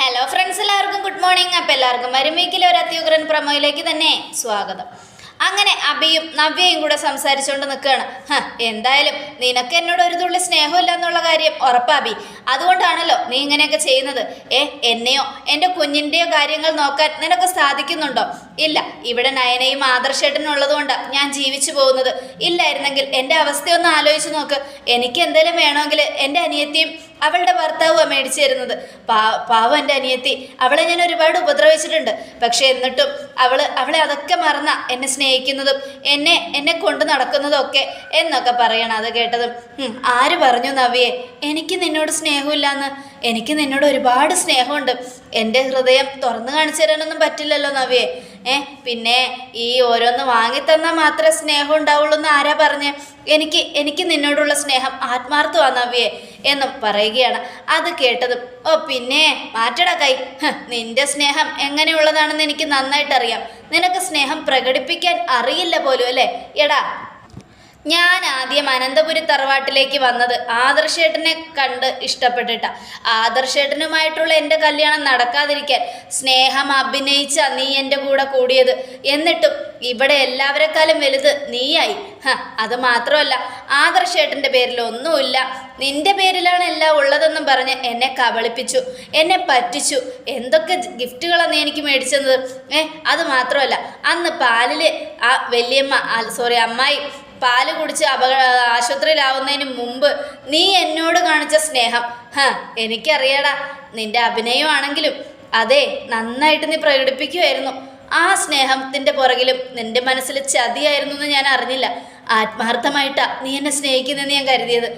Hello friends എല്ലാവർക്കും good morning അപ്പം എല്ലാവർക്കും വരുമീക്കിലെ ഒരു അത്യുഗ്രൻ പ്രമോയിലേക്ക് തന്നെ സ്വാഗതം. അങ്ങനെ അബിയും നവ്യയും കൂടെ സംസാരിച്ചുകൊണ്ട് നിൽക്കുകയാണ് എന്തായാലും നിനക്ക് എന്നോട് ഒരു തുള്ളി സ്നേഹമില്ല എന്നുള്ള കാര്യം ഉറപ്പാ അബി. അതുകൊണ്ടാണല്ലോ നീ ഇങ്ങനെയൊക്കെ ചെയ്യുന്നത്. ഏ എന്നെയോ? എന്റെ കുഞ്ഞിന്റെയോ കാര്യങ്ങൾ നോക്കാൻ നിനക്ക് സാധിക്കുന്നുണ്ടോ? ഇല്ല ഇവിടെ നയനയും ആദർശേട്ടനും ഉള്ളതുകൊണ്ടാണ് ഞാൻ ജീവിച്ചു പോകുന്നത്. ഇല്ലായിരുന്നെങ്കിൽ എന്റെ അവസ്ഥയൊന്ന് ആലോചിച്ച് നോക്ക്. എനിക്ക് എന്തെങ്കിലും വേണമെങ്കിൽ എന്റെ അനിയത്തിയും അവളുടെ ഭർത്താവുമാണ് മേടിച്ചു തരുന്നത് പാ പാവം എന്റെ അനിയത്തി. അവളെ ഞാൻ ഒരുപാട് ഉപദ്രവിച്ചിട്ടുണ്ട്. പക്ഷെ എന്നിട്ടും അവൾ അവളെ അതൊക്കെ മറന്ന എന്നെ സ്നേഹിക്കുന്നതും എന്നെ എന്നെ കൊണ്ട് നടക്കുന്നതും ഒക്കെ എന്നൊക്കെ പറയണം അത് കേട്ടതും. ആര് പറഞ്ഞു നവിയെ? എനിക്ക് നിന്നോട് സ്നേഹമില്ലാന്ന്. എനിക്ക് നിന്നോട് ഒരുപാട് സ്നേഹമുണ്ട്. എന്റെ ഹൃദയം തുറന്നു കാണിച്ചു തരാനൊന്നും പറ്റില്ലല്ലോ നവ്യേ. ഏ പിന്നെ ഈ ഓരോന്ന് വാങ്ങിത്തന്നാൽ മാത്രമേ സ്നേഹം ഉണ്ടാവുള്ളൂ എന്ന് ആരാ പറഞ്ഞ്? എനിക്ക് എനിക്ക് നിന്നോടുള്ള സ്നേഹം ആത്മാർത്ഥമാണ് നവ്യേ എന്ന് പറയുകയാണ്. അത് കേട്ടതും ഓ പിന്നെ മാറ്റടാ കൈ. നിന്റെ സ്നേഹം എങ്ങനെയുള്ളതാണെന്ന് എനിക്ക് നന്നായിട്ട് അറിയാം നിനക്ക് സ്നേഹം പ്രകടിപ്പിക്കാൻ അറിയില്ല പോലും അല്ലേ? എടാ ഞാൻ ആദ്യം അനന്തപുരി തറവാട്ടിലേക്ക് വന്നത് ആദർശേട്ടനെ കണ്ട് ഇഷ്ടപ്പെട്ടിട്ട. ആദർശേട്ടനുമായിട്ടുള്ള എന്റെ കല്യാണം നടക്കാതിരിക്കാൻ സ്നേഹം അഭിനയിച്ച നീ എന്റെ കൂടെ കൂടിയത്. എന്നിട്ടും ഇവിടെ എല്ലാവരെക്കാളും വലുത് നീയായി. ഹ അത് മാത്രമല്ല ആദർശേട്ടന്റെ പേരിൽ ഒന്നുമില്ല നിന്റെ പേരിലാണ് എല്ലാം ഉള്ളതെന്നും പറഞ്ഞ് എന്നെ കബളിപ്പിച്ചു എന്നെ പറ്റിച്ചു. എന്തൊക്കെ ഗിഫ്റ്റുകളാണ് നീ എനിക്ക് മേടിച്ചത് ഏ അത് മാത്രമല്ല അന്ന് പാലിൽ ആ വലിയമ്മ സോറി അമ്മായി പാൽ കുടിച്ച് അപക ആശുപത്രിയിലാവുന്നതിന് മുമ്പ് നീ എന്നോട് കാണിച്ച സ്നേഹം. ഹ എനിക്കറിയാടാ. നിന്റെ അഭിനയമാണെങ്കിലും അതെ നന്നായിട്ട് നീ പ്രകടിപ്പിക്കുമായിരുന്നു ആ സ്നേഹത്തിന്റെ പുറകിലും നിന്റെ മനസ്സിൽ ചതിയായിരുന്നു എന്ന് ഞാൻ അറിഞ്ഞില്ല. ആത്മാർത്ഥമായിട്ടാ നീ എന്നെ സ്നേഹിക്കുന്നെന്ന് ഞാൻ കരുതിയത്.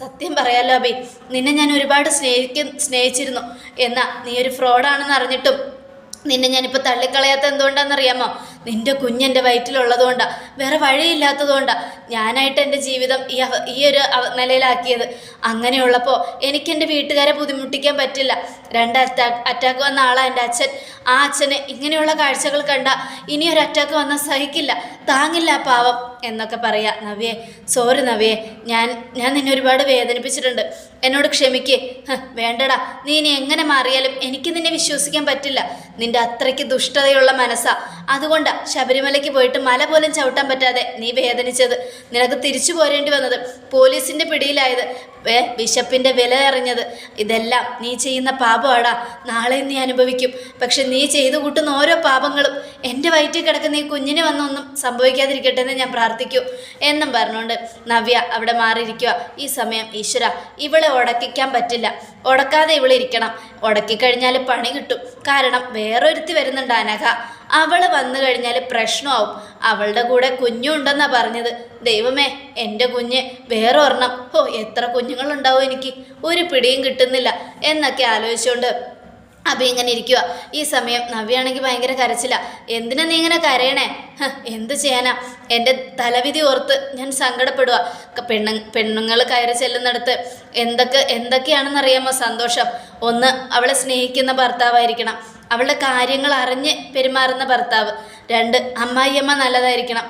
സത്യം പറയാലോ അബി. നിന്നെ ഞാൻ ഒരുപാട് സ്നേഹിക്കും സ്നേഹിച്ചിരുന്നു. എന്നാ നീ ഒരു ഫ്രോഡാണെന്ന് അറിഞ്ഞിട്ടും നിന്നെ ഞാനിപ്പോൾ തള്ളിക്കളയാത്ത എന്തുകൊണ്ടാണെന്നറിയാമോ? നിന്റെ കുഞ്ഞെന്റെ വയറ്റിലുള്ളതുകൊണ്ടാ. വേറെ വഴിയില്ലാത്തതുകൊണ്ടാണ് ഞാനായിട്ട് എന്റെ ജീവിതം ഈ അവ ഈ ഒരു നിലയിലാക്കിയത്. അങ്ങനെയുള്ളപ്പോൾ എനിക്ക് എന്റെ വീട്ടുകാരെ ബുദ്ധിമുട്ടിക്കാൻ പറ്റില്ല. രണ്ട് അറ്റാക്ക് അറ്റാക്ക് വന്ന ആളാണ് എന്റെ അച്ഛൻ. ആ അച്ഛനെ ഇങ്ങനെയുള്ള കാഴ്ചകൾ കണ്ട ഇനിയൊരു അറ്റാക്ക് വന്നാൽ സഹിക്കില്ല. താങ്ങില്ല പാവം. എന്നൊക്കെ പറയാ നവ്യെ സോറി നവ്യേ ഞാൻ ഞാൻ നിന്നെ ഒരുപാട് വേദനിപ്പിച്ചിട്ടുണ്ട്. എന്നോട് ക്ഷമിക്കേ. വേണ്ടടാ. നീ ഇനി എങ്ങനെ മാറിയാലും എനിക്ക് നിന്നെ വിശ്വസിക്കാൻ പറ്റില്ല. നിന്റെ അത്രയ്ക്ക് ദുഷ്ടതയുള്ള മനസ്സാ. അതുകൊണ്ടാ ശബരിമലയ്ക്ക് പോയിട്ട് മല പോലും ചവിട്ടാൻ പറ്റാതെ നീ വേദനിച്ചത്. നിനക്ക് തിരിച്ചു പോരേണ്ടി വന്നത് പോലീസിന്റെ പിടിയിലായത്. ഏ ബിഷപ്പിന്റെ വില അറിഞ്ഞത്. ഇതെല്ലാം നീ ചെയ്യുന്ന പാപമാടാ. നാളെ നീ അനുഭവിക്കും. പക്ഷെ നീ ചെയ്തു കൂട്ടുന്ന ഓരോ പാപങ്ങളും എന്റെ വയറ്റിൽ കിടക്കുന്ന ഈ കുഞ്ഞിനെ വന്നൊന്നും സംഭവിക്കാതിരിക്കട്ടെ എന്ന് ഞാൻ പ്രാർത്ഥിക്കൂ. എന്നും പറഞ്ഞുകൊണ്ട് നവ്യ അവിടെ മാറിയിരിക്കുക ഈ സമയം ഈശ്വര ഇവളെ ഉടക്കിക്കാൻ പറ്റില്ല. ഉടക്കാതെ ഇവളെ ഇരിക്കണം ഉടക്കിക്കഴിഞ്ഞാൽ പണി കിട്ടും. കാരണം വേറൊരുത്തി വരുന്നുണ്ട് അനഘ. അവൾ വന്നു കഴിഞ്ഞാൽ പ്രശ്നമാവും. അവളുടെ കൂടെ കുഞ്ഞുണ്ടെന്നാ പറഞ്ഞത്. ദൈവമേ എന്റെ കുഞ്ഞ് വേറെ ഒരെണ്ണം ഓ എത്ര കുഞ്ഞുങ്ങളുണ്ടാവും എനിക്ക്. ഒരു പിടിയും കിട്ടുന്നില്ല എന്നൊക്കെ ആലോചിച്ചുകൊണ്ട് അഭി ഇങ്ങനെ ഇരിക്കുക ഈ സമയം നവ്യാണെങ്കിൽ ഭയങ്കര കരച്ചില്ല എന്തിനാ നീ ഇങ്ങനെ കരയണേ? എന്ത് ചെയ്യാനാ? എന്റെ തലവിധി ഓർത്ത് ഞാൻ സങ്കടപ്പെടുക പെണ്ണു പെണ്ണുങ്ങൾ കയറി ചെല്ലുന്നിടത്ത് എന്തൊക്കെ എന്തൊക്കെയാണെന്നറിയാമോ സന്തോഷം? ഒന്ന് അവളെ സ്നേഹിക്കുന്ന ഭർത്താവായിരിക്കണം. അവളുടെ കാര്യങ്ങൾ അറിഞ്ഞ് പെരുമാറുന്ന ഭർത്താവ്. രണ്ട് അമ്മായിയമ്മ നല്ലതായിരിക്കണം.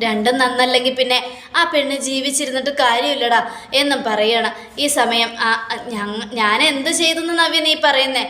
രണ്ടും നന്നല്ലെങ്കിൽ പിന്നെ ആ പെണ്ണ് ജീവിച്ചിരുന്നിട്ട് കാര്യമില്ലടാ എന്നും പറയണം. ഈ സമയം ആ ഞാൻ എന്ത് ചെയ്തെന്ന് നവ്യ നീ പറയുന്നേ?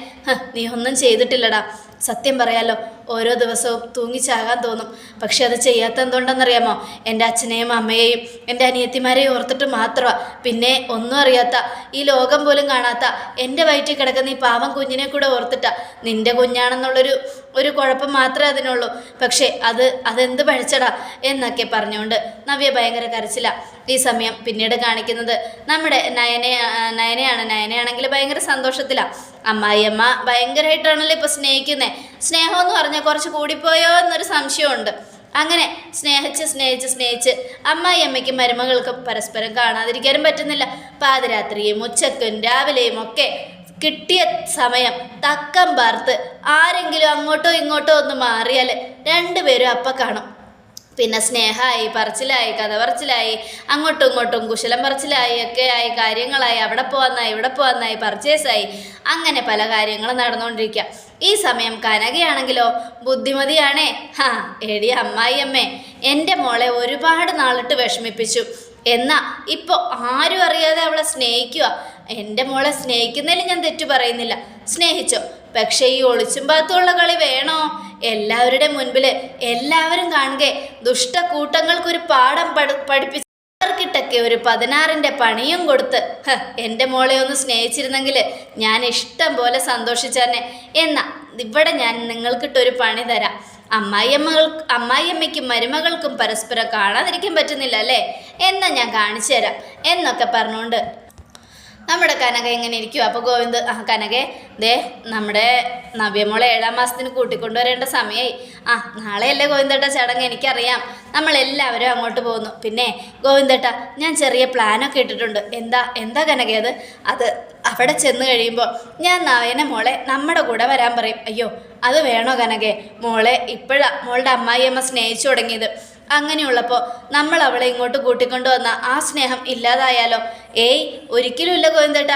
നീ ഒന്നും ചെയ്തിട്ടില്ലടാ. സത്യം പറയാലോ ഓരോ ദിവസവും തൂങ്ങിച്ചാകാൻ തോന്നും. പക്ഷെ അത് ചെയ്യാത്ത എന്തുകൊണ്ടെന്നറിയാമോ? എന്റെ അച്ഛനെയും അമ്മയെയും എന്റെ അനിയത്തിമാരെയും ഓർത്തിട്ട് മാത്രമാണ് പിന്നെ ഒന്നും അറിയാത്ത ഈ ലോകം പോലും കാണാത്ത എന്റെ വയറ്റിൽ കിടക്കുന്ന ഈ പാവം കുഞ്ഞിനെ കൂടെ ഓർത്തിട്ടാ. നിന്റെ കുഞ്ഞാണെന്നുള്ളൊരു ഒരു കുഴപ്പം മാത്രമേ അതിനുള്ളൂ. പക്ഷേ അത് അതെന്ത് പഴിച്ചടാ എന്നൊക്കെ പറഞ്ഞുകൊണ്ട് നവ്യ ഭയങ്കര കരച്ചില്ല ഈ സമയം പിന്നീട് കാണിക്കുന്നത് നമ്മുടെ നയനെ നയനയാണ്. നയനയാണെങ്കിൽ ഭയങ്കര സന്തോഷത്തിലാണ് അമ്മായിയമ്മ ഭയങ്കരമായിട്ടാണല്ലോ ഇപ്പോൾ സ്നേഹിക്കുന്നത് സ്നേഹം എന്ന് പറഞ്ഞാൽ കുറച്ച് കൂടിപ്പോയോ എന്നൊരു സംശയമുണ്ട്. അങ്ങനെ സ്നേഹിച്ച് സ്നേഹിച്ച് സ്നേഹിച്ച് അമ്മായിയമ്മയ്ക്കും മരുമകൾക്കും പരസ്പരം കാണാതിരിക്കാനും പറ്റുന്നില്ല. പാതിരാത്രിയും ഉച്ചക്കും രാവിലെയും ഒക്കെ കിട്ടിയ സമയം തക്കം പാർത്ത് ആരെങ്കിലും അങ്ങോട്ടോ ഇങ്ങോട്ടോ ഒന്ന് മാറിയാൽ രണ്ടുപേരും അപ്പം കാണും. പിന്നെ സ്നേഹമായി പറച്ചിലായി കഥ പറച്ചിലായി അങ്ങോട്ടും ഇങ്ങോട്ടും കുശലം പറച്ചിലായി ഒക്കെ ആയി കാര്യങ്ങളായി അവിടെ പോകാന്നായി ഇവിടെ പർച്ചേസ് പർച്ചേസായി അങ്ങനെ പല കാര്യങ്ങളും നടന്നുകൊണ്ടിരിക്കുക ഈ സമയം കനകയാണെങ്കിലോ ബുദ്ധിമതിയാണേ. ഹാ എടി അമ്മായി അമ്മേ എന്റെ മോളെ ഒരുപാട് നാളിട്ട് വിഷമിപ്പിച്ചു. എന്നാ ഇപ്പോൾ ആരും അറിയാതെ അവളെ സ്നേഹിക്കുക എന്റെ മോളെ സ്നേഹിക്കുന്നതിൽ ഞാൻ തെറ്റു പറയുന്നില്ല. സ്നേഹിച്ചോ? പക്ഷേ ഈ ഒളിച്ചും പാത്തുള്ള കളി വേണോ? എല്ലാവരുടെ മുൻപിൽ എല്ലാവരും കാണുകെ. ദുഷ്ടക്കൂട്ടങ്ങൾക്കൊരു പാഠം പഠി പഠിപ്പിച്ച് ർക്കിട്ടൊക്കെ ഒരു പതിനാറിന്റെ പണിയും കൊടുത്ത്. എന്റെ മോളെ ഒന്ന് സ്നേഹിച്ചിരുന്നെങ്കിൽ ഞാൻ ഇഷ്ടം പോലെ സന്തോഷിച്ചെന്നെ. എന്നാ ഇവിടെ ഞാൻ നിങ്ങൾക്കിട്ടൊരു പണി തരാം. അമ്മായിയമ്മകൾ അമ്മായിയമ്മയ്ക്കും മരുമകൾക്കും പരസ്പരം കാണാതിരിക്കാൻ പറ്റുന്നില്ല അല്ലേ എന്നാ ഞാൻ കാണിച്ചു തരാം എന്നൊക്കെ പറഞ്ഞുകൊണ്ട് നമ്മുടെ കനക എങ്ങനെ ഇരിക്കും അപ്പോൾ ഗോവിന്ദ് ആ കനകെ ദേ നമ്മുടെ നവ്യമോളെ ഏഴാം മാസത്തിന് കൂട്ടിക്കൊണ്ടുവരേണ്ട സമയമായി ആ നാളെയല്ലേ ഗോവിന്ദേട്ട ചടങ്ങ്? എനിക്കറിയാം. നമ്മളെല്ലാവരും അങ്ങോട്ട് പോകുന്നു. പിന്നെ ഗോവിന്ദേട്ട ഞാൻ ചെറിയ പ്ലാനൊക്കെ ഇട്ടിട്ടുണ്ട്. എന്താ എന്താ കനകയത് അത്? അവിടെ ചെന്ന് കഴിയുമ്പോൾ ഞാൻ നവേനെ മോളെ നമ്മുടെ കൂടെ വരാൻ പറയും. അയ്യോ അത് വേണോ കനകെ? മോളെ ഇപ്പോഴാണ് മോളുടെ അമ്മായിയമ്മ സ്നേഹിച്ചു തുടങ്ങിയത്. അങ്ങനെയുള്ളപ്പോൾ നമ്മൾ അവളെ ഇങ്ങോട്ട് കൂട്ടിക്കൊണ്ടു വന്ന ആ സ്നേഹം ഇല്ലാതായാലോ? ഏയ് ഒരിക്കലും ഇല്ല ഗോവിന്ദേട്ട.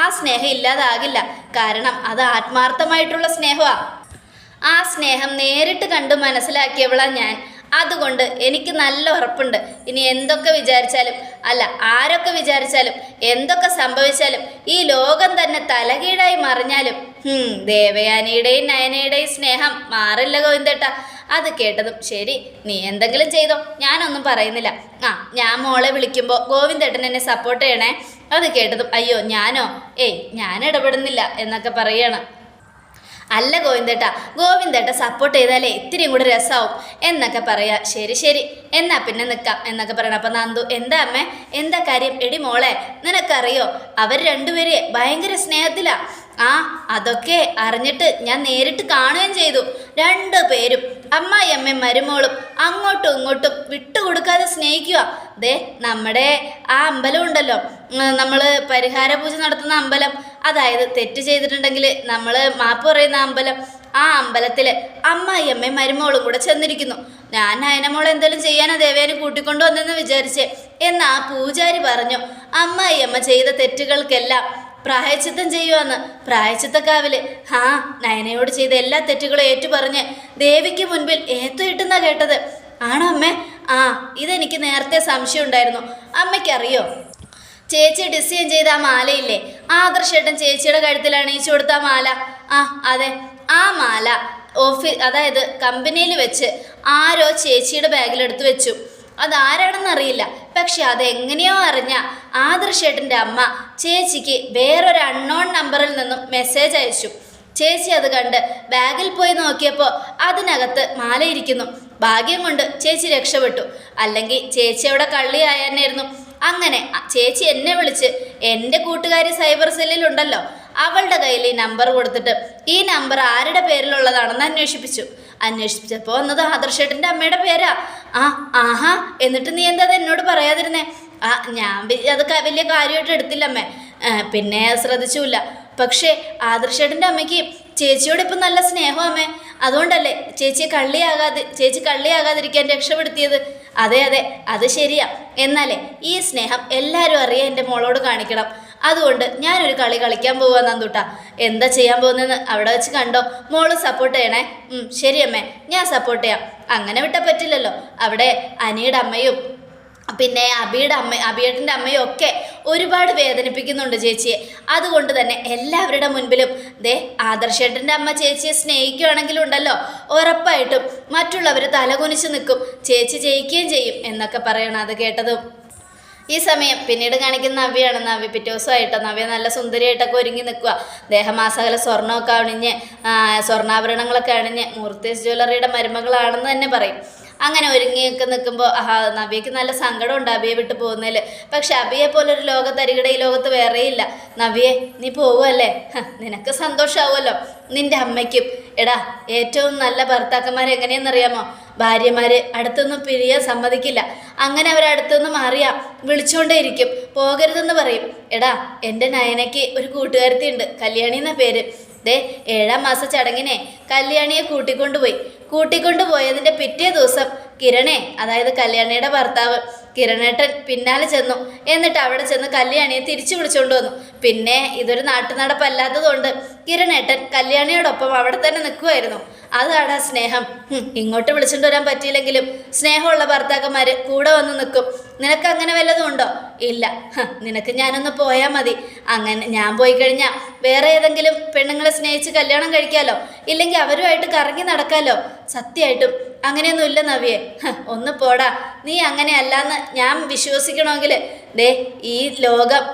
ആ സ്നേഹം ഇല്ലാതാകില്ല. കാരണം അത് ആത്മാർത്ഥമായിട്ടുള്ള സ്നേഹമാണ് ആ സ്നേഹം നേരിട്ട് കണ്ട് മനസ്സിലാക്കിയവളാ ഞാൻ. അതുകൊണ്ട് എനിക്ക് നല്ല ഉറപ്പുണ്ട്. ഇനി എന്തൊക്കെ വിചാരിച്ചാലും അല്ല ആരൊക്കെ വിചാരിച്ചാലും എന്തൊക്കെ സംഭവിച്ചാലും ഈ ലോകം തന്നെ തലകീഴായി മറിഞ്ഞാലും ദേവയാനിയുടെയും നയനയുടെയും സ്നേഹം മാറില്ല ഗോവിന്ദേട്ട. അത് കേട്ടതും ശരി നീ എന്തെങ്കിലും ചെയ്തോ ഞാനൊന്നും പറയുന്നില്ല. ആ ഞാൻ മോളെ വിളിക്കുമ്പോൾ ഗോവിന്ദേട്ടൻ എന്നെ സപ്പോർട്ട് ചെയ്യണേ. അത് കേട്ടതും അയ്യോ ഞാനോ? ഏയ് ഞാൻ ഇടപെടുന്നില്ല എന്നൊക്കെ പറയണം. അല്ല ഗോവിന്ദേട്ട ഗോവിന്ദേട്ട സപ്പോർട്ട് ചെയ്താലേ ഇത്തിരിയും കൂടെ രസമാവും എന്നൊക്കെ പറയാ. ശരി ശരി എന്നാ പിന്നെ നിൽക്കാം എന്നൊക്കെ പറയണം. അപ്പം നന്ദു എന്താ അമ്മേ എന്താ കാര്യം? എടി മോളെ നിനക്കറിയോ അവർ രണ്ടുപേരെ ഭയങ്കര സ്നേഹത്തിലാ. ആ അതൊക്കെ അറിഞ്ഞിട്ട് ഞാൻ നേരിട്ട് കാണുകയും ചെയ്തു. രണ്ടു പേരും അമ്മായിയമ്മയും മരുമോളും അങ്ങോട്ടും ഇങ്ങോട്ടും വിട്ടുകൊടുക്കാതെ സ്നേഹിക്കുക. ദേ നമ്മുടെ ആ അമ്പലം ഉണ്ടല്ലോ. നമ്മൾ പരിഹാര പൂജ നടത്തുന്ന അമ്പലം. അതായത് തെറ്റ് ചെയ്തിട്ടുണ്ടെങ്കിൽ നമ്മൾ മാപ്പ് പറയുന്ന അമ്പലം. ആ അമ്പലത്തിൽ അമ്മായിയമ്മയും മരുമോളും കൂടെ ചെന്നിരിക്കുന്നു. ഞാൻ അയനമോൾ എന്തെങ്കിലും ചെയ്യാനോ ദേവേനെ കൂട്ടിക്കൊണ്ടു വന്നെന്ന് വിചാരിച്ചേ. എന്നാ ആ പൂജാരി പറഞ്ഞു അമ്മായിയമ്മ ചെയ്ത തെറ്റുകൾക്കെല്ലാം പ്രായച്ചിത്തം ചെയ്യുവാന്ന്. പ്രായച്ചിത്തക്കാവിൽ ഹാ നയനയോട് ചെയ്ത എല്ലാ തെറ്റുകളും ഏറ്റുപറഞ്ഞ് ദേവിക്ക് മുൻപിൽ ഏത്തുകിട്ടുന്ന കേട്ടത്. ആണോ അമ്മേ? ആ ഇതെനിക്ക് നേരത്തെ സംശയം ഉണ്ടായിരുന്നു അമ്മയ്ക്കറിയോ? ചേച്ചി ഡിസൈൻ ചെയ്ത ആ മാലയില്ലേ? ആദർശേട്ടൻ ചേച്ചിയുടെ കഴുത്തിൽ അണിയിച്ചു കൊടുത്ത ആ മാല. ആ അതെ. ആ മാല ഓഫീ അതായത് കമ്പനിയിൽ വെച്ച് ആരോ ചേച്ചിയുടെ ബാഗിലെടുത്ത് വെച്ചു. അതാരാണെന്നറിയില്ല പക്ഷെ അതെങ്ങനെയോ അറിഞ്ഞ ആദർശേട്ടന്റെ അമ്മ ചേച്ചിക്ക് വേറൊരു അൺനോൺ നമ്പറിൽ നിന്നും മെസ്സേജ് അയച്ചു. ചേച്ചി അത് കണ്ട് ബാഗിൽ പോയി നോക്കിയപ്പോൾ അതിനകത്ത് മാലയിരിക്കുന്നു. ഭാഗ്യം കൊണ്ട് ചേച്ചി രക്ഷപ്പെട്ടു. അല്ലെങ്കിൽ ചേച്ചി അവിടെ കള്ളിയായെന്നായിരുന്നു അങ്ങനെ ചേച്ചി എന്നെ വിളിച്ച് എന്റെ കൂട്ടുകാരി സൈബർ സെല്ലിലുണ്ടല്ലോ അവളുടെ കയ്യിൽ ഈ നമ്പർ കൊടുത്തിട്ട് ഈ നമ്പർ ആരുടെ പേരിലുള്ളതാണെന്ന് അന്വേഷിപ്പിച്ചു. അന്വേഷിച്ചപ്പോൾ വന്നത് ആദർശേട്ടന്റെ അമ്മയുടെ പേരാ. ആ ആഹാ എന്നിട്ട് നീ എന്താ എന്നോട് പറയാതിരുന്നേ? ആ ഞാൻ അതൊക്കെ വലിയ കാര്യമായിട്ട് എടുത്തില്ല അമ്മേ. പിന്നെ ശ്രദ്ധിച്ചില്ല. പക്ഷേ ആദർശേട്ടന്റെ അമ്മയ്ക്ക് ചേച്ചിയോട് ഇപ്പം നല്ല സ്നേഹം അമ്മേ. അതുകൊണ്ടല്ലേ ചേച്ചിയെ കള്ളിയാകാതെ ചേച്ചി കള്ളിയാകാതിരിക്കാൻ രക്ഷപ്പെടുത്തിയത്? അതെ അതെ അത് ശരിയാ. എന്നാലേ ഈ സ്നേഹം എല്ലാവരും അറിയാൻ എന്റെ മോളോട് കാണിക്കണം. അതുകൊണ്ട് ഞാനൊരു കളി കളിക്കാൻ പോവാ നന്ദൂട്ടാ. എന്താ ചെയ്യാൻ പോകുന്നതെന്ന് അവിടെ വെച്ച് കണ്ടോ? മോൾ സപ്പോർട്ട് ചെയ്യണേ. ശരി അമ്മേ. ഞാൻ സപ്പോർട്ട് ചെയ്യാം. അങ്ങനെ വിട്ടാൽ പറ്റില്ലല്ലോ. അവിടെ അനിയുടെ അമ്മയും പിന്നെ അബിയുടെ അമ്മ അബിയേട്ടന്റെ അമ്മയും ഒക്കെ ഒരുപാട് വേദനിപ്പിക്കുന്നുണ്ട് ചേച്ചിയെ അതുകൊണ്ട് തന്നെ എല്ലാവരുടെ മുൻപിലും ദേ ആദർശേട്ടന്റെ അമ്മ ചേച്ചിയെ സ്നേഹിക്കുകയാണെങ്കിലും ഉണ്ടല്ലോ. ഉറപ്പായിട്ടും മറ്റുള്ളവർ തലകുനിച്ച് നിൽക്കും. ചേച്ചി ജയിക്കുകയും ചെയ്യും എന്നൊക്കെ പറയണം അത് കേട്ടതും. ഈ സമയം പിന്നീട് കാണിക്കുന്ന നവ്യാണ്. നവ്യ പിറ്റേ നവ്യ നല്ല സുന്ദരിയായിട്ടൊക്കെ ഒരുങ്ങി നിൽക്കുക. ദേഹമാസകല സ്വർണമൊക്കെ അണിഞ്ഞ് സ്വർണാഭരണങ്ങളൊക്കെ അണിഞ്ഞ് മൂർത്തീസ് ജ്വല്ലറിയുടെ മരുമകളാണെന്ന് തന്നെ പറയും. അങ്ങനെ ഒരുങ്ങിയൊക്കെ നിൽക്കുമ്പോൾ ആഹാ നവ്യക്ക് നല്ല സങ്കടമുണ്ട് അബിയെ വിട്ട് പോകുന്നതിൽ പക്ഷെ അബിയെ പോലൊരു ലോകത്തരികിടെ ഈ ലോകത്ത് വേറെയില്ല നവ്യെ നീ പോവുമല്ലേ നിനക്ക് സന്തോഷമാവുമല്ലോ നിന്റെ അമ്മയ്ക്കും. എടാ ഏറ്റവും നല്ല ഭർത്താക്കന്മാർ എങ്ങനെയെന്നറിയാമോ? ഭാര്യമാര് അടുത്തൊന്നും പിരിയാൻ സമ്മതിക്കില്ല. അങ്ങനെ അവരടുത്തൊന്നും മാറിയാം വിളിച്ചുകൊണ്ടേ ഇരിക്കും പോകരുതെന്ന് പറയും. എടാ എന്റെ നയനയ്ക്ക് ഒരു കൂട്ടുകാരത്തി ഉണ്ട് കല്യാണി എന്ന പേര്. ദേ ഏഴാം മാസ ചടങ്ങിനെ കല്യാണിയെ കൂട്ടിക്കൊണ്ടുപോയി. കൂട്ടിക്കൊണ്ടുപോയതിന്റെ പിറ്റേ ദിവസം കിരണേ അതായത് കല്യാണിയുടെ ഭർത്താവ് കിരണേട്ടൻ പിന്നാലെ ചെന്നു. എന്നിട്ട് അവിടെ ചെന്ന് കല്യാണിയെ തിരിച്ചു വിളിച്ചുകൊണ്ട് വന്നു. പിന്നെ ഇതൊരു നാട്ടുനടപ്പല്ലാത്തതുകൊണ്ട് കിരണേട്ടൻ കല്യാണിയോടൊപ്പം അവിടെ തന്നെ നിൽക്കുമായിരുന്നു അതാണ് സ്നേഹം. ഇങ്ങോട്ട് വിളിച്ചുകൊണ്ട് വരാൻ പറ്റിയില്ലെങ്കിലും സ്നേഹമുള്ള ഭർത്താക്കന്മാർ കൂടെ വന്ന് നിൽക്കും. നിനക്ക് അങ്ങനെ വല്ലതും ഉണ്ടോ? ഇല്ല. നിനക്ക് ഞാനൊന്ന് പോയാൽ മതി. അങ്ങനെ ഞാൻ പോയി കഴിഞ്ഞാൽ വേറെ ഏതെങ്കിലും പെണ്ണുങ്ങളെ സ്നേഹിച്ച് കല്യാണം കഴിക്കാമല്ലോ ഇല്ലെങ്കിൽ അവരുമായിട്ട് കറങ്ങി നടക്കാമല്ലോ സത്യമായിട്ടും അങ്ങനെയൊന്നും ഇല്ല നവിയെ. ഒന്ന് പോടാ. നീ അങ്ങനെയല്ലാന്ന് ഞാൻ വിശ്വസിക്കണമെങ്കിൽ ദേ ഈ ലോകം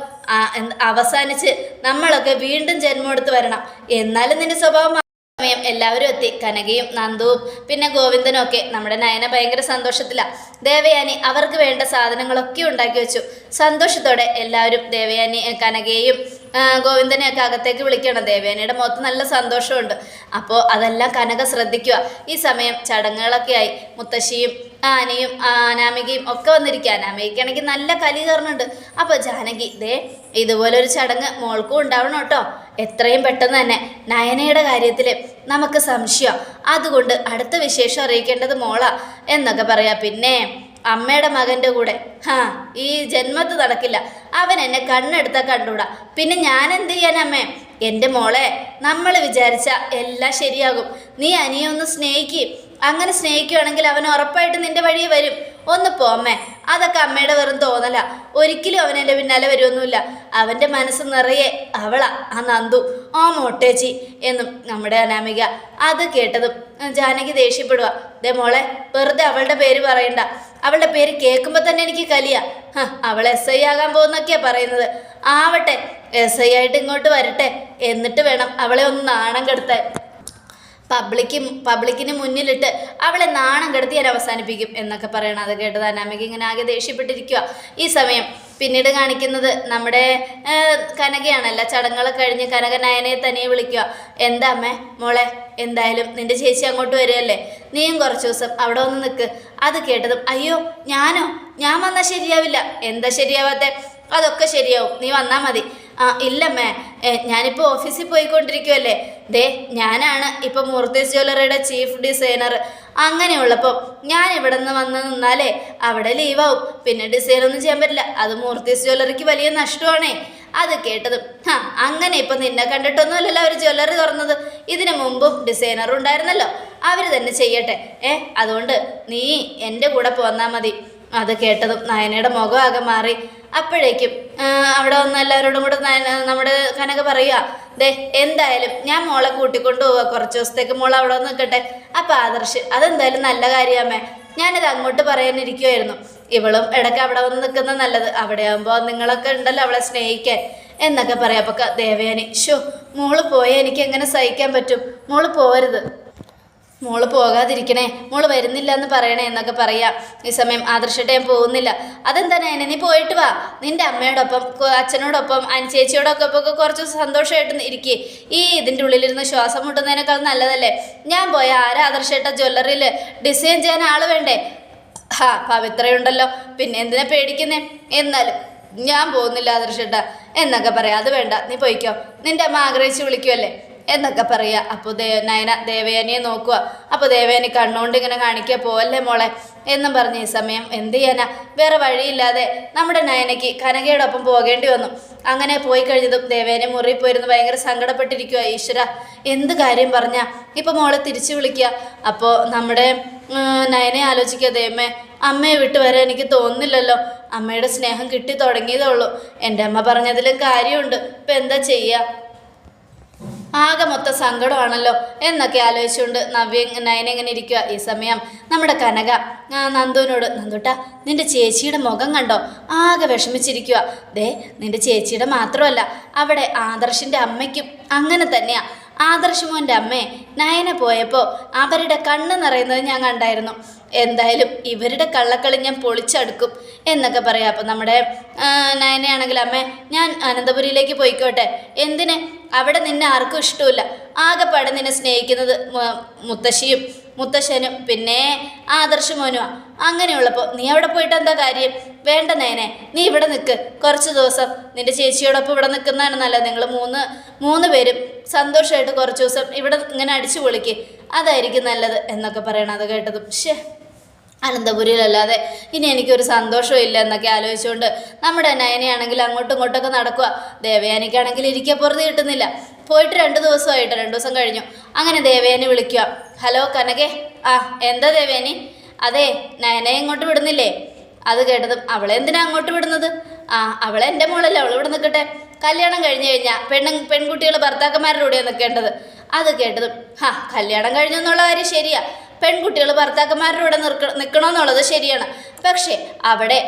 അവസാനിച്ച് നമ്മളൊക്കെ വീണ്ടും ജന്മമെടുത്ത് വരണം. എന്നാലും നിന്റെ സ്വഭാവം സമയം എല്ലാവരും എത്തി. കനകയും നന്ദുവും പിന്നെ ഗോവിന്ദനും ഒക്കെ. നമ്മുടെ നയന ഭയങ്കര സന്തോഷത്തിലാണ് ദേവയാനി അവർക്ക് വേണ്ട സാധനങ്ങളൊക്കെ ഉണ്ടാക്കി വെച്ചു. സന്തോഷത്തോടെ എല്ലാവരും ദേവയാനി കനകയെയും ഗോവിന്ദനെയൊക്കെ അകത്തേക്ക് വിളിക്കണം ദേവേനയുടെ മുഖത്ത് നല്ല സന്തോഷമുണ്ട്. അപ്പോൾ അതെല്ലാം കനക ശ്രദ്ധിക്കുക. ഈ സമയം ചടങ്ങുകളൊക്കെ ആയി. മുത്തശ്ശിയും ആനയും അനാമികയും ഒക്കെ വന്നിരിക്കുക. അനാമികയ്ക്കാണെങ്കിൽ നല്ല കലി കയറുന്നുണ്ട്. അപ്പോൾ ജാനകി ദേ ഇതുപോലൊരു ചടങ്ങ് മോൾക്കും ഉണ്ടാവണം കേട്ടോ. എത്രയും പെട്ടെന്ന് തന്നെ. നയനയുടെ കാര്യത്തിൽ നമുക്ക് സംശയം. അതുകൊണ്ട് അടുത്ത വിശേഷം അറിയിക്കേണ്ടത് മോളാ എന്നൊക്കെ പറയാം. പിന്നെ അമ്മയുടെ മകന്റെ കൂടെ. ഹാ ഈ ജന്മത്ത് നടക്കില്ല. അവൻ എന്നെ കണ്ണെടുത്ത കണ്ടുകൂടാ പിന്നെ ഞാൻ എന്ത് ചെയ്യാൻ അമ്മേ? എന്റെ മോളെ നമ്മൾ വിചാരിച്ച എല്ലാം ശരിയാകും. നീ അനിയൊന്ന് സ്നേഹിക്കും. അങ്ങനെ സ്നേഹിക്കുകയാണെങ്കിൽ അവൻ ഉറപ്പായിട്ട് നിന്റെ വഴി വരും. ഒന്ന് പോമ്മേ അതൊക്കെ അമ്മയുടെ വെറും തോന്നല. ഒരിക്കലും അവൻ എന്റെ പിന്നാലെ വരുമൊന്നുമില്ല അവന്റെ മനസ്സ് നിറയെ അവളാ ആ നന്ദു ആ മോട്ടേച്ചി എന്നും നമ്മുടെ അനാമിക. അത് കേട്ടതും ജാനകി ദേഷ്യപ്പെടുക ദേ മോളെ വെറുതെ അവളുടെ പേര് പറയണ്ട. അവളുടെ പേര് കേൾക്കുമ്പോൾ തന്നെ എനിക്ക് കലിയാ. അവൾ എസ് ഐ ആകാൻ പോകുന്നൊക്കെയാ പറയുന്നത്. ആവട്ടെ എസ് ഐ ആയിട്ട് ഇങ്ങോട്ട് വരട്ടെ. എന്നിട്ട് വേണം അവളെ ഒന്ന് നാണം കെടുത്താൻ. പബ്ലിക്ക് പബ്ലിക്കിന് മുന്നിലിട്ട് അവളെ നാണം കെടുത്തി ഞാൻ അവസാനിപ്പിക്കും എന്നൊക്കെ പറയണം അത് കേട്ടത് അനാമിക ഇങ്ങനെ ആകെ ദേഷ്യപ്പെട്ടിരിക്കുക. ഈ സമയം പിന്നീട് കാണിക്കുന്നത് നമ്മുടെ കനകയാണല്ല. ചടങ്ങുകളൊക്കെ കഴിഞ്ഞ് കനക നയനെ തനിയെ വിളിക്കുക. എന്താ അമ്മേ മോളെ എന്തായാലും നിന്റെ ചേച്ചി അങ്ങോട്ട് വരികയല്ലേ നീയും കുറച്ച് ദിവസം അവിടെ ഒന്ന് നിൽക്ക് അത് കേട്ടതും അയ്യോ ഞാനോ? ഞാൻ വന്നാൽ ശരിയാവില്ല. എന്താ ശരിയാവാത്തെ? അതൊക്കെ ശരിയാവും. നീ വന്നാൽ മതി. ആ ഇല്ലമ്മേ. ഞാനിപ്പോൾ ഓഫീസിൽ പോയിക്കൊണ്ടിരിക്കുമല്ലേ ദേ ഞാനാണ് ഇപ്പോൾ മൂർത്തീസ് ജ്വല്ലറിയുടെ ചീഫ് ഡിസൈനർ അങ്ങനെയുള്ളപ്പോൾ ഞാൻ ഇവിടെ നിന്ന് വന്ന് നിന്നാലേ അവിടെ ലീവാവും പിന്നെ ഡിസൈൻ ഒന്നും ചെയ്യാൻ പറ്റില്ല. അത് മൂർത്തീസ് ജ്വല്ലറിക്ക് വലിയ നഷ്ടമാണേ. അത് കേട്ടതും ഹാ അങ്ങനെ ഇപ്പം നിന്നെ കണ്ടിട്ടൊന്നുമല്ലല്ലോ അവർ ജ്വല്ലറി തുറന്നത്. ഇതിനു മുമ്പും ഡിസൈനർ ഉണ്ടായിരുന്നല്ലോ. അവർ തന്നെ ചെയ്യട്ടെ. ഏ അതുകൊണ്ട് നീ എന്റെ കൂടെ പോന്നാൽ മതി. അത് കേട്ടതും നയനയുടെ മുഖമാകെ മാറി. അപ്പോഴേക്കും അവിടെ വന്ന് എല്ലാവരോടും കൂടെ നമ്മുടെ കനക പറയുക ദേ എന്തായാലും ഞാൻ മോളെ കൂട്ടിക്കൊണ്ട് പോവാ കുറച്ച് ദിവസത്തേക്ക് മോൾ അവിടെ വന്ന് നിൽക്കട്ടെ അപ്പം ആദർശ് അതെന്തായാലും നല്ല കാര്യമേ ഞാനിത് അങ്ങോട്ട് പറയാനിരിക്കുമായിരുന്നു ഇവളും ഇടയ്ക്ക് അവിടെ വന്ന് നിൽക്കുന്ന നല്ലത്. അവിടെ ആകുമ്പോൾ നിങ്ങളൊക്കെ ഉണ്ടല്ലോ അവളെ സ്നേഹിക്കാൻ. എന്നൊക്കെ പറയാം. അപ്പൊക്കെ ദേവയാനി ഷോ മോൾ പോയാൽ എനിക്ക് എങ്ങനെ സഹിക്കാൻ പറ്റും? മോൾ പോരുത് മോൾ പോകാതിരിക്കണേ മോൾ വരുന്നില്ല എന്ന് പറയണേ എന്നൊക്കെ പറയാം. ഈ സമയം ആദർശട്ടെ ഞാൻ പോകുന്നില്ല. അതെന്താ നയന നീ പോയിട്ട് വാ. നിന്റെ അമ്മയോടൊപ്പം അച്ഛനോടൊപ്പം അനുചേച്ചിയോടൊക്കെ ഒക്കെ കുറച്ച് സന്തോഷമായിട്ട് ഇരിക്കേ. ഈ ഇതിന്റെ ഉള്ളിലിരുന്ന് ശ്വാസം മുട്ടുന്നതിനേക്കാൾ നല്ലതല്ലേ? ഞാൻ പോയ ആരാ ആദർശേട്ട ജ്വല്ലറിയിൽ ഡിസൈൻ ചെയ്യാൻ ആൾ വേണ്ടേ? ഹാ പവിത്രയുണ്ടല്ലോ പിന്നെ എന്തിനാ പേടിക്കുന്നേ? എന്നാലും ഞാൻ പോകുന്നില്ല ആദർശേട്ട. എന്നൊക്കെ പറയാം. അത് വേണ്ട. നീ പോയിക്കോ. നിന്റെ അമ്മ ആഗ്രഹിച്ച് വിളിക്കുമല്ലേ എന്നൊക്കെ പറയുക അപ്പോൾ ദേ നയന ദേവയാനിയെ നോക്കുക അപ്പോൾ ദേവയാനി കണ്ണുകൊണ്ട് ഇങ്ങനെ കാണിക്കുക പോവല്ലേ മോളെ? എന്നും പറഞ്ഞ് ഈ സമയം എന്ത് ചെയ്യാനാ? വേറെ വഴിയില്ലാതെ നമ്മുടെ നയനയ്ക്ക് കനകയോടൊപ്പം പോകേണ്ടി വന്നു. അങ്ങനെ പോയി കഴിഞ്ഞതും ദേവേനെ മുറി പോയിരുന്നു ഭയങ്കര സങ്കടപ്പെട്ടിരിക്കുക ഈശ്വര എന്ത് കാര്യം പറഞ്ഞാൽ ഇപ്പം മോളെ തിരിച്ചു വിളിക്കുക അപ്പോൾ നമ്മുടെ നയനെ ആലോചിക്കുക ദേവമ്മ അമ്മയെ വിട്ട് വരാൻ എനിക്ക് തോന്നുന്നില്ലല്ലോ. അമ്മയുടെ സ്നേഹം കിട്ടി തുടങ്ങിയതേ ഉള്ളൂ. എന്റെ അമ്മ പറഞ്ഞതിലും കാര്യമുണ്ട്. ഇപ്പം എന്താ ചെയ്യുക ആകെ മൊത്തം സങ്കടമാണല്ലോ എന്നൊക്കെ ആലോചിച്ചുകൊണ്ട് നവ്യ നയനെങ്ങനെ ഇരിക്കുക ഈ സമയം നമ്മുടെ കനക. നന്ദുവിനോട് നന്ദുട്ട നിന്റെ ചേച്ചിയുടെ മുഖം കണ്ടോ? ആകെ വിഷമിച്ചിരിക്കുക ദേ നിന്റെ ചേച്ചിയുടെ മാത്രമല്ല അവിടെ ആദർശിന്റെ അമ്മയ്ക്കും അങ്ങനെ തന്നെയാ. ആദർശ് അമ്മ അമ്മയെ നയന പോയപ്പോൾ അവരുടെ കണ്ണ് നിറയുന്നത് ഞാൻ കണ്ടായിരുന്നു. എന്തായാലും ഇവരുടെ കള്ളക്കളി ഞാൻ പൊളിച്ചടുക്കും എന്നൊക്കെ പറയാം. അപ്പം നമ്മുടെ നയനയാണെങ്കിൽ അമ്മ ഞാൻ അനന്തപുരിയിലേക്ക് പോയിക്കോട്ടെ. എന്തിന്? അവിടെ നിന്നെ ആർക്കും ഇഷ്ടമില്ല ആകെപ്പാടെ നിന്നെ സ്നേഹിക്കുന്നത് മുത്തശ്ശിയും മുത്തശ്ശനും പിന്നെ ആദർശ് മോനുമാണ് അങ്ങനെയുള്ളപ്പോൾ നീ അവിടെ പോയിട്ട് എന്താ കാര്യം? വേണ്ട നേനെ നീ ഇവിടെ നിൽക്ക് കുറച്ച് ദിവസം നിന്റെ ചേച്ചിയോടൊപ്പം ഇവിടെ നിൽക്കുന്നതാണ് നല്ലത്. നിങ്ങൾ മൂന്ന് മൂന്ന് പേരും സന്തോഷമായിട്ട് കുറച്ച് ദിവസം ഇവിടെ ഇങ്ങനെ അടിച്ചു പൊളിക്ക്. അതായിരിക്കും നല്ലത് എന്നൊക്കെ പറയണം അത് കേട്ടതും. ശേ അനന്തപുരിയിലല്ലാതെ ഇനി എനിക്കൊരു സന്തോഷവും ഇല്ല എന്നൊക്കെ ആലോചിച്ചുകൊണ്ട് നമ്മുടെ നയനയാണെങ്കിൽ അങ്ങോട്ടും ഇങ്ങോട്ടൊക്കെ നടക്കുക ദേവയാനിക്കാണെങ്കിൽ ഇരിക്കുക പുറത്ത് കിട്ടുന്നില്ല. പോയിട്ട് രണ്ട് ദിവസമായിട്ട് രണ്ട് ദിവസം കഴിഞ്ഞു. അങ്ങനെ ദേവയാനി വിളിക്കുക ഹലോ കനകേ. ആ എന്താ ദേവയാനി? അതെ നയനയെ ഇങ്ങോട്ട് വിടുന്നില്ലേ? അത് കേട്ടതും അവളെ എന്തിനാ അങ്ങോട്ട് വിടുന്നത്? ആ അവളെ എന്റെ മോളല്ലേ അവൾ ഇവിടെ നിൽക്കട്ടെ. കല്യാണം കഴിഞ്ഞു കഴിഞ്ഞാൽ പെണ്ണു പെൺകുട്ടികൾ ഭർത്താക്കന്മാരുടെ കൂടെയാണ് നിൽക്കേണ്ടത്. അത് കേട്ടതും ഹാ കല്യാണം കഴിഞ്ഞെന്നുള്ള കാര്യം ശരിയാ. പെൺകുട്ടികൾ ഭർത്താക്കന്മാരുടെ കൂടെ നിൽക്ക നിൽക്കണമെന്നുള്ളത് ശരിയാണ്. പക്ഷേ അവിടെ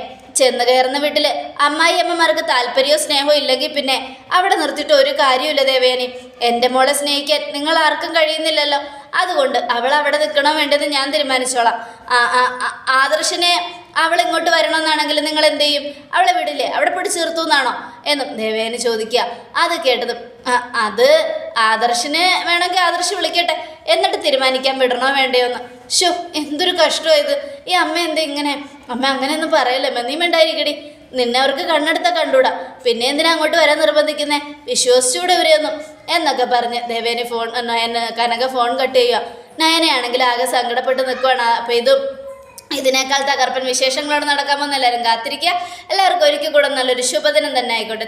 ചെന്ന് കയറുന്ന വീട്ടിൽ അമ്മായി അമ്മമാർക്ക് താല്പര്യമോ സ്നേഹമോ ഇല്ലെങ്കിൽ പിന്നെ അവിടെ നിർത്തിയിട്ട് ഒരു കാര്യമില്ല ദേവയാനി. എന്റെ മോളെ സ്നേഹിക്കാൻ നിങ്ങൾ ആർക്കും കഴിയുന്നില്ലല്ലോ. അതുകൊണ്ട് അവൾ അവിടെ നിൽക്കണോ വേണ്ടെന്ന് ഞാൻ തീരുമാനിച്ചോളാം. ആദർശനെ അവൾ ഇങ്ങോട്ട് വരണമെന്നാണെങ്കിൽ നിങ്ങൾ എന്ത് ചെയ്യും? അവളെ വിടില്ലേ? അവിടെ പിടിച്ചു നിർത്തും എന്നാണോ? എന്നും ദേവേന് ചോദിക്കുക. അത് കേട്ടതും അത് ആദർശിനെ വേണമെങ്കിൽ ആദർശ് വിളിക്കട്ടെ. എന്നിട്ട് തീരുമാനിക്കാൻ വിടണോ വേണ്ടയോ എന്ന്. ഷോ എന്തൊരു കഷ്ടമായത് ഈ അമ്മ എന്താ ഇങ്ങനെ? അമ്മ അങ്ങനെയൊന്നും പറയല്ലേ അമ്മ നീ മിണ്ടായിരിക്കടി. നിന്നെ അവർക്ക് കണ്ണെടുത്ത കണ്ടൂടാ. പിന്നെ എന്തിനാ അങ്ങോട്ട് വരാൻ നിർബന്ധിക്കുന്നേ? വിശ്വസിച്ചൂടെ ഇവരെയൊന്നും. എന്നൊക്കെ പറഞ്ഞ് ദേവേന് phone Nayana Kanaka phone cut ചെയ്യുക നയനയാണെങ്കിൽ ആകെ സങ്കടപ്പെട്ട് നിൽക്കുവാണ് അപ്പം ഇതും ഇതിനേക്കാൾ തകർപ്പൻ വിശേഷങ്ങളോട് നടക്കാമെന്ന് എല്ലാവരും കാത്തിരിക്കുക. എല്ലാവർക്കും ഒരിക്കൽ കൂടെ നല്ലൊരു ശുഭദിനം തന്നെ ആയിക്കോട്ടെ.